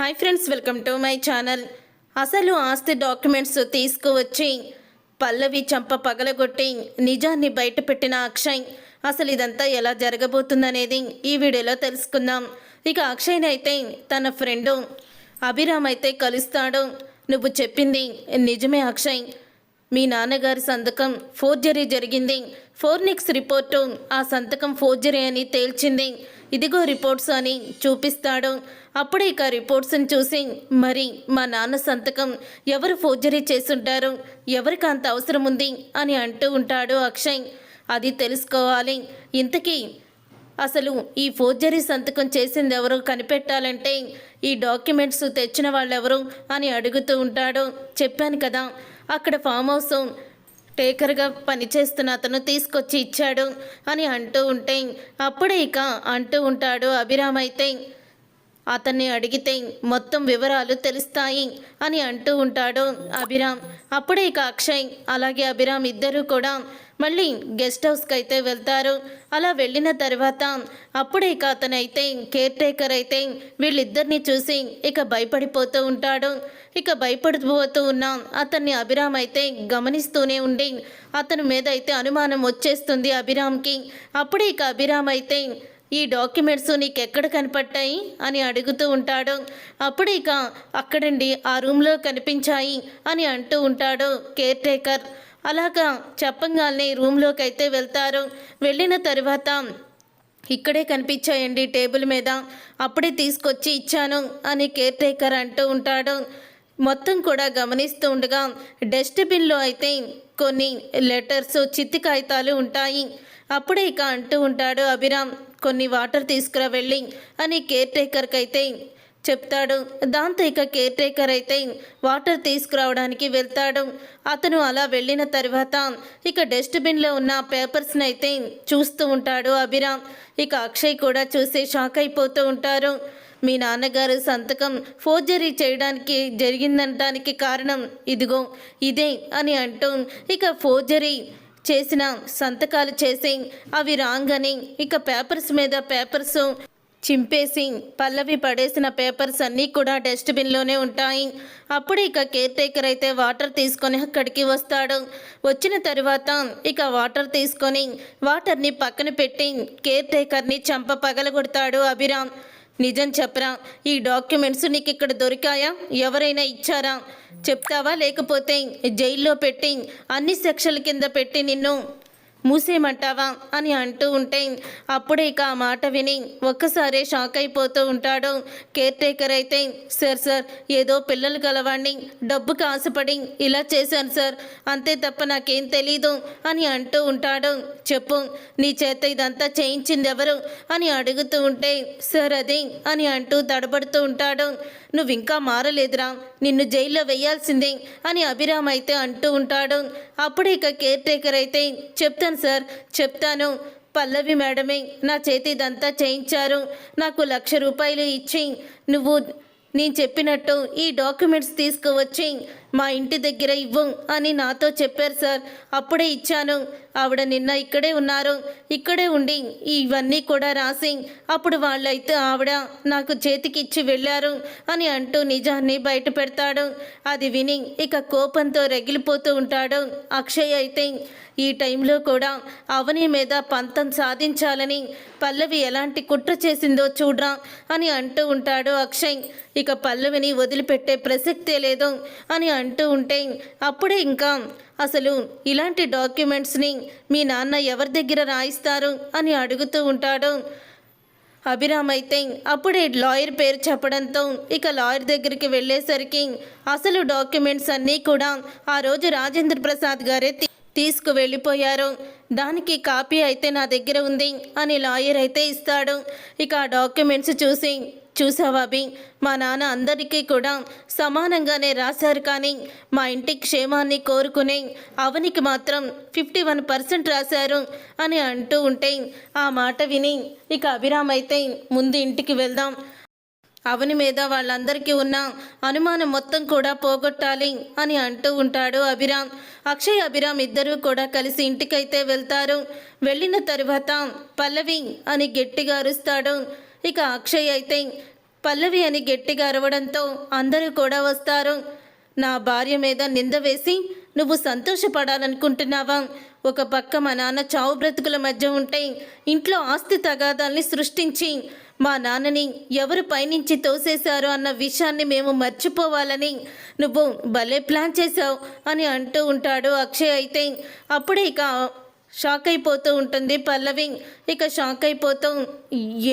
Hi friends welcome to my channel. అసలు ఆస్తి documents తీసుకువచ్చి పల్లవి చంప పగలగొట్టి నిజాన్ని బయటపెట్టిన అక్షయ్. అసలు ఇదంతా ఎలా జరగబోతుందనేది ఈ వీడియోలో తెలుసుకుందాం. ఇక అక్షయ్ అయితే తన ఫ్రెండు అభిరామ్ అయితే కలుస్తాడు. నువ్వు చెప్పింది నిజమే అక్షయ్. మీ నాన్నగారి సంతకం ఫోర్జరీ జరిగింది. ఫోర్నిక్స్ రిపోర్టు ఆ సంతకం ఫోర్జరీ అని తేల్చింది. ఇదిగో రిపోర్ట్స్ అని చూపిస్తాడు. అప్పుడే ఇక రిపోర్ట్స్ని చూసి మరి మా నాన్న సంతకం ఎవరు ఫోర్జరీ చేసుంటారు? ఎవరికి అంత అవసరం ఉంది? అని అంటూ ఉంటాడు అక్షయ్. అది తెలుసుకోవాలి. ఇంతకీ అసలు ఈ ఫోర్జరీ సంతకం చేసింది ఎవరు? కనిపెట్టాలంటే ఈ డాక్యుమెంట్స్ తెచ్చిన వాళ్ళెవరు? అని అడుగుతూ ఉంటాడు. చెప్పాను కదా అక్కడ ఫామ్ హౌస్ టేకర్గా పనిచేస్తున్న అతను తీసుకొచ్చి ఇచ్చాడు అని అంటూ ఉంటే అప్పుడే ఇక అంటూ ఉంటాడు అభిరామ్ అయితే. అతన్ని అడిగితే మొత్తం వివరాలు తెలుస్తాయి అని అంటూ ఉంటాడు అభిరామ్. అప్పుడే ఇక అక్షయ్ అలాగే అభిరామ్ ఇద్దరు కూడా మళ్ళీ గెస్ట్ హౌస్కి అయితే వెళ్తారు. అలా వెళ్ళిన తర్వాత అప్పుడే ఇక అతనైతే కేర్ టేకర్ అయితే వీళ్ళిద్దరిని చూసి ఇక భయపడిపోతూ ఉంటాడు. ఇక భయపడిపోతూ ఉన్న అతన్ని అభిరామ్ అయితే గమనిస్తూనే ఉండి అతని మీద అయితే అనుమానం వచ్చేస్తుంది అభిరామ్కి. అప్పుడే ఇక అభిరామ్ అయితే ఈ డాక్యుమెంట్స్ నీకు ఎక్కడ కనపడ్డాయి? అని అడుగుతూ ఉంటాడు. అప్పుడు ఇక అక్కడండి ఆ రూమ్లో కనిపించాయి అని అంటూ ఉంటాడు కేర్ టేకర్ అలాగా చెప్పంగానే రూమ్లోకి అయితే వెళ్తారు. వెళ్ళిన తర్వాత ఇక్కడే కనిపించాయండి టేబుల్ మీద. అప్పుడే తీసుకొచ్చి ఇచ్చాను అని కేర్ టేకర్ అంటూ ఉంటాడు. మొత్తం కూడా గమనిస్తూ ఉండగా డస్ట్బిన్లో అయితే కొన్ని లెటర్స్ చిత్తి కాగితాలు ఉంటాయి. అప్పుడే ఇక అంటూ ఉంటాడు అభిరామ్ కొన్ని వాటర్ తీసుకురా వెళ్ళి అని కేర్ టేకర్కి అయితే చెప్తాడు. దాంతో ఇక కేర్ టేకర్ అయితే వాటర్ తీసుకురావడానికి వెళ్తాడు. అతను అలా వెళ్ళిన తర్వాత ఇక డస్ట్బిన్లో ఉన్న పేపర్స్ని అయితే చూస్తూ ఉంటాడు అభిరామ్. ఇక అక్షయ్ కూడా చూసి షాక్ అయిపోతూ ఉంటారు. మీ నాన్నగారు సంతకం ఫోర్జరీ చేయడానికి జరిగిందనటానికి కారణం ఇదిగో ఇదే అని అంటూ ఇక ఫోర్జరీ చేసిన సంతకాలు చేసి అవి రాంగ్ అని ఇక పేపర్స్ మీద పేపర్స్ చింపేసి పల్లవి పడేసిన పేపర్స్ అన్నీ కూడా డస్ట్బిన్లోనే ఉంటాయి. అప్పుడు ఇక కేర్ టేకర్ అయితే వాటర్ తీసుకొని అక్కడికి వస్తాడు. వచ్చిన తర్వాత ఇక వాటర్ తీసుకొని వాటర్ని పక్కన పెట్టి కేర్ టేకర్ని చంప పగలగొడతాడు అభిరామ్. నిజం చెప్పరా? ఈ డాక్యుమెంట్స్ నీకు ఇక్కడ దొరికాయా? ఎవరైనా ఇచ్చారా? చెప్తావా? లేకపోతే జైల్లో పెట్టి అన్ని సెక్షన్ల కింద పెట్టి నిన్ను. మూసేయమంటావా అని అంటూ ఉంటే అప్పుడే ఇక ఆ మాట విని ఒక్కసారే షాక్ అయిపోతూ ఉంటాడు. కేర్ టేకర్ అయితే సార్ సార్ ఏదో పిల్లలు గలవాణ్ణి డబ్బుకి ఆశపడి ఇలా చేశాను సార్. అంతే తప్ప నాకేం తెలీదు అని అంటూ ఉంటాడు. చెప్పు నీ చేత ఇదంతా చేయించింది ఎవరు అని అడుగుతూ ఉంటే సార్ అది అని అంటూ తడబడుతూ ఉంటాడు. నువ్వు ఇంకా మారలేదురా. నిన్ను జైల్లో వేయాల్సిందే అని అభిరామ్ అయితే అంటూ ఉంటాడు. అప్పుడు ఇక కేర్ టేకర్ అయితే చెప్తాను సార్ చెప్తాను. పల్లవి మేడమే నా చేతి ఇదంతా చేయించారు. నాకు లక్ష రూపాయలు ఇచ్చి నువ్వు నేను చెప్పినట్టు ఈ డాక్యుమెంట్స్ తీసుకువచ్చి మా ఇంటి దగ్గర ఇవ్వు అని నాతో చెప్పారు సార్. అప్పుడే ఇచ్చాను. ఆవిడ నిన్న ఇక్కడే ఉన్నారు. ఇక్కడే ఉండి ఇవన్నీ కూడా రాసి అప్పుడు వాళ్ళైతే ఆవిడ నాకు చేతికి ఇచ్చి వెళ్ళారు అని అంటూ నిజాన్ని బయట పెడతాడు. అది విని ఇక కోపంతో రగిలిపోతూ ఉంటాడు. అక్షయ్ అయితే ఈ టైంలో కూడా అవని మీద పంతం సాధించాలని పల్లవి ఎలాంటి కుట్ర చేసిందో చూడ్రా అని అంటూ ఉంటాడు అక్షయ్. ఇక పల్లవిని వదిలిపెట్టే ప్రసక్తే లేదు అని అంటూ ఉంటే అప్పుడే ఇంకా అసలు ఇలాంటి డాక్యుమెంట్స్ని మీ నాన్న ఎవరి దగ్గర రాయిస్తారు అని అడుగుతూ ఉంటాడు. అభిరామ్ అయితే అప్పుడే లాయర్ పేరు చెప్పడంతో ఇక లాయర్ దగ్గరికి వెళ్ళేసరికి అసలు డాక్యుమెంట్స్ అన్నీ కూడా ఆ రోజు రాజేంద్ర ప్రసాద్ గారే తీసుకువెళ్ళిపోయారు. తీసుకు వెళ్ళిపోయారు దానికి కాపీ అయితే నా దగ్గర ఉంది అని లాయర్ అయితే ఇస్తాడు. ఇక ఆ డాక్యుమెంట్స్ చూసి చూసావా అభి మా నాన్న అందరికీ కూడా సమానంగానే రాశారు కానీ మా ఇంటి క్షేమాన్ని కోరుకునే అవనికి మాత్రం ఫిఫ్టీ వన్ పర్సెంట్ రాశారు అని అంటూ ఉంటే ఆ మాట విని ఇక అభిరామ్ అయితే ముందు ఇంటికి వెళ్దాం. అవని మీద వాళ్ళందరికీ ఉన్న అనుమానం మొత్తం కూడా పోగొట్టాలి అని అంటూ ఉంటాడు అభిరామ్. అక్షయ్ అభిరామ్ ఇద్దరూ కూడా కలిసి ఇంటికైతే వెళ్తారు. వెళ్ళిన తరువాత పల్లవి అని గట్టిగా అరుస్తాడు. ఇక అక్షయ్ అయితే పల్లవి అని గట్టిగా అరవడంతో అందరూ కూడా వస్తారు. నా భార్య మీద నింద వేసి నువ్వు సంతోషపడాలనుకుంటున్నావా? ఒక పక్క మా నాన్న చావు బ్రతుకుల మధ్య ఉంటే ఇంట్లో ఆస్తి తగాదాల్ని సృష్టించి మా నాన్నని ఎవరు పైనుంచి తోసేశారు అన్న విషయాన్ని మేము మర్చిపోవాలని నువ్వు భలే ప్లాన్ చేశావు అని అంటూ ఉంటాడు అక్షయ్ అయితే. అప్పుడే ఇక షాక్ అయిపోతూ ఉంటుంది పల్లవి. ఇక షాక్ అయిపోతూ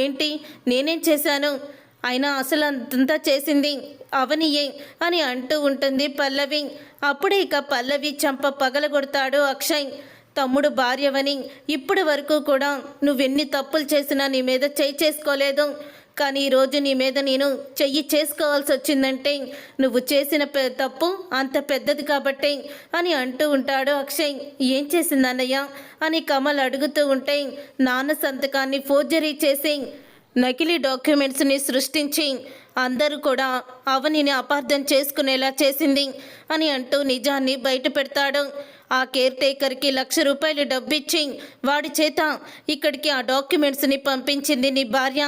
ఏంటి? నేనేం చేశాను? అయినా అసలు అంతంతా చేసింది అవనియే అని అంటూ ఉంటుంది పల్లవి. అప్పుడే ఇక పల్లవి చంప పగలగొడతాడు అక్షయ్. తమ్ముడు భార్యవని ఇప్పటి వరకు కూడా నువ్వెన్ని తప్పులు చేసినా నీ మీద చేయి చేసుకోలేదు. కానీ ఈరోజు నీ మీద నేను చెయ్యి చేసుకోవాల్సి వచ్చిందంటే నువ్వు చేసిన తప్పు అంత పెద్దది కాబట్టి అని అంటూ ఉంటాడు అక్షయ్. ఏం చేసింది అన్నయ్య? అని కమల్ అడుగుతూ ఉంటే నాన్న సంతకాన్ని ఫోర్జరీ చేసి నకిలీ డాక్యుమెంట్స్ని సృష్టించి అందరూ కూడా అవనిని అపార్థం చేసుకునేలా చేసింది అని అంటూ నిజాన్ని బయట పెడతాడు. ఆ కేర్ టేకర్కి లక్ష రూపాయలు డబ్బిచ్చి వాడి చేత ఇక్కడికి ఆ డాక్యుమెంట్స్ని పంపించింది నీ భార్య.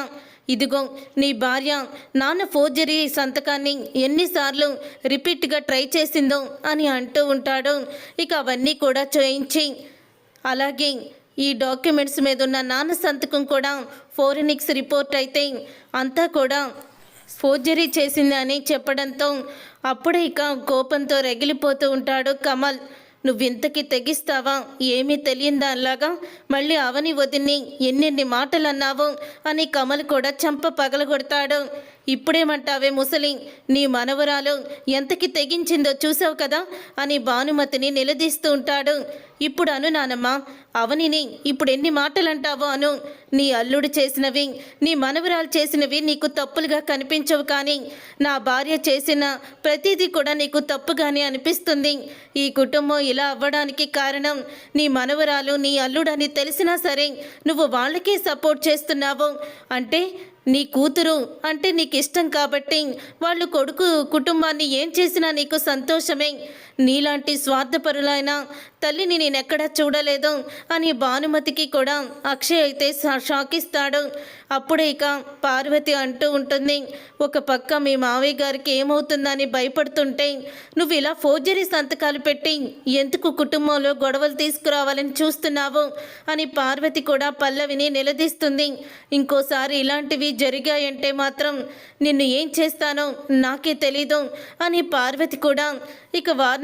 ఇదిగో నీ భార్య నాన్న ఫోర్జరీ సంతకాన్ని ఎన్నిసార్లు రిపీట్గా ట్రై చేసిందో అని అంటూ ఉంటాడు. ఇక అవన్నీ కూడా చేయించి అలాగే ఈ డాక్యుమెంట్స్ మీద ఉన్న నాన్న సంతకం కూడా ఫోరెనిక్స్ రిపోర్ట్ అయితే అంతా కూడా ఫోర్జరీ చేసిందని చెప్పడంతో అప్పుడే ఇక కోపంతో రగిలిపోతూ ఉంటాడు కమల్. నువ్వింతకి తెగిస్తావా? ఏమీ తెలియందా అలాగా మళ్ళీ అవని వదిని ఎన్నెన్ని మాటలు అన్నావు అని కమల్ కూడా చంప పగలగొడతాడు. ఇప్పుడేమంటావే ముసలి? నీ మనవరాలు ఎంతకి తెగించిందో చూసావు కదా? అని భానుమతిని నిలదీస్తూ ఉంటాడు. ఇప్పుడు అను నానమ్మ అవనిని ఇప్పుడు ఎన్ని మాటలంటావో అను. నీ అల్లుడు చేసినవి నీ మనవరాలు చేసినవి నీకు తప్పులుగా కనిపించవు కానీ నా భార్య చేసిన ప్రతిదీ కూడా నీకు తప్పుగానే అనిపిస్తుంది. ఈ కుటుంబం ఇలా అవ్వడానికి కారణం నీ మనవరాలు నీ అల్లుడని తెలిసినా సరే నువ్వు వాళ్ళకే సపోర్ట్ చేస్తున్నావు. అంటే నీ కూతురు అంటే నీకు ఇష్టం కాబట్టి వాళ్ళు కొడుకు కుటుంబాన్ని ఏం చేసినా నీకు సంతోషమే. నీలాంటి స్వార్థపరులైన తల్లిని నేనెక్కడా చూడలేదు అని భానుమతికి కూడా అక్షయ్ అయితే షా- అప్పుడే ఇక పార్వతి అంటూ ఉంటుంది ఒక పక్క మీ మావయ్య గారికి ఏమవుతుందని భయపడుతుంటే నువ్వు ఇలా ఫోర్జరీ సంతకాలు పెట్టి ఎందుకు కుటుంబంలో గొడవలు తీసుకురావాలని చూస్తున్నావు? అని పార్వతి కూడా పల్లవిని నిలదీస్తుంది. ఇంకోసారి ఇలాంటివి జరిగాయంటే మాత్రం నిన్ను ఏం చేస్తానో నాకే తెలీదు అని పార్వతి కూడా ఇక